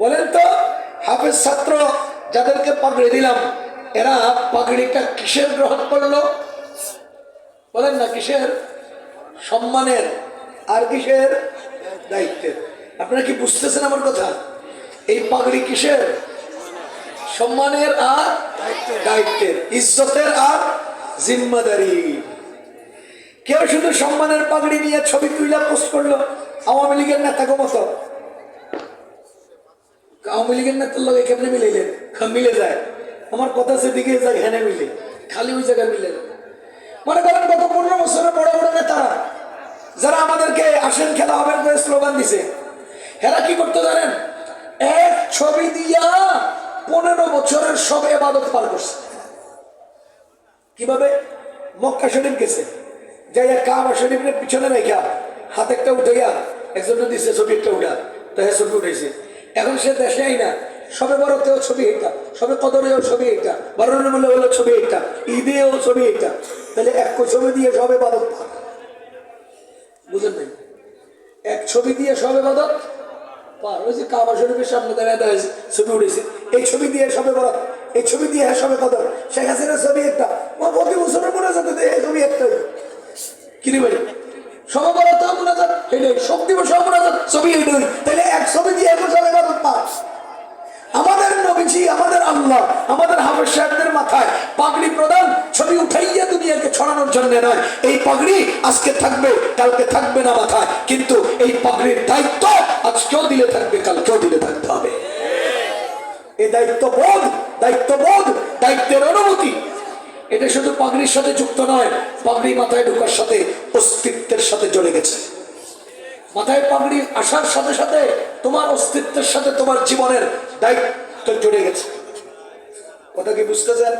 বলেন তো, হাফেজ ছাত্র যাদেরকে পাগড়ি দিলাম, এরা পাগড়িটা কিসের গ্রহণ করল? বলেন না, কিসের? সম্মানের। আর কিসের? দায়িত্বের। আপনারা কি বুঝতেছেন আমার কথা? এই পাগড়ি কিসের? সম্মানের আর দায়িত্বের। ইজ্জতের আর জিম্মাদারি। কেউ শুধু সম্মানের পাগড়ি নিয়ে ছবি তুইলা পোস্ট করল, আওয়ামী লীগের নেতা মতো? আওয়ামী লীগের নেতার লগে কেমনে মিলাইলেন হ্যাঁ, মিলে যায়। আমার কথা সেদিকে যায় হেনে মিলে। খালি ওই জায়গায় মিলে। মনে করেন গত পনেরো বছরের বড় বড় নেতারা যারা আমাদেরকে আসেন খেলা হবে করে স্লোগান দিছে হেরা কি করতে জানেন? এক ছবি দিয়া পনেরো বছরের সব এবাদত পার করছে। কীভাবে? মক্কা শরীফ গেছে। যাইয়া কাবা শরীফের পিছনে রেখা হাত একটা উঠে গিয়া একজন দিছে ছবি একটা উঠা। তো হ্যাঁ ছবি উঠেছে এখন সে দেশে আই না সবে বড়তেও ছবি এটা সবে কদরেও ছবি এটা বরণ মূল্য হলো ছবি এটা ঈদেও ছবি এটা তাহলে এক ছবি দিয়ে সবে বাদত। বুঝেন নাই? এক ছবি দিয়ে সবে বাদত? পার, ওই যে কাবা শরীফের সামনে দাঁড়িয়ে দাঁড়িয়ে ছবি উঠেছে। এই ছবি দিয়ে সবে বরাত, এই ছবি দিয়ে হ্যাঁ সবে কদর। শেখ হাসিনার ছবি একটা। ও প্রতি বছরের মনে যাতে এই ছবি একটাই কিনে ভাই? সবে বরাত মনে যান এটাই শোক দিবস মনে যান ছবি এইটাই তাহলে এক ছবি দিয়ে এখন সবে বাদত পার নবীজি আমাদের আল্লাহ, আমাদের হাফেজ সাহেবদের মাথায় পাগড়ি প্রদান, ছবি উঠাইয়া দুনিয়াকে ছড়ানোর জন্য নয়। এই পাগড়ি আজকে থাকবে, কালকে থাকবে না মাথায়, কিন্তু এই পাগড়ির দায়িত্ব আজকেও দিলে থাকবে, কালকেও দিলে থাকতে হবে। এই দায়িত্বের অনুমতি এটা শুধু পাগড়ির সাথে যুক্ত নয়, পাগড়ি মাথায় ঢোকার সাথে অস্তিত্বের সাথে জড়ে গেছে। মাথায় পাগড়ি আসার সাথে সাথে তোমার অস্তিত্বের সাথে তোমার জীবনের দায়িত্ব জড়ে গেছে। কথা কি বুঝতেছেন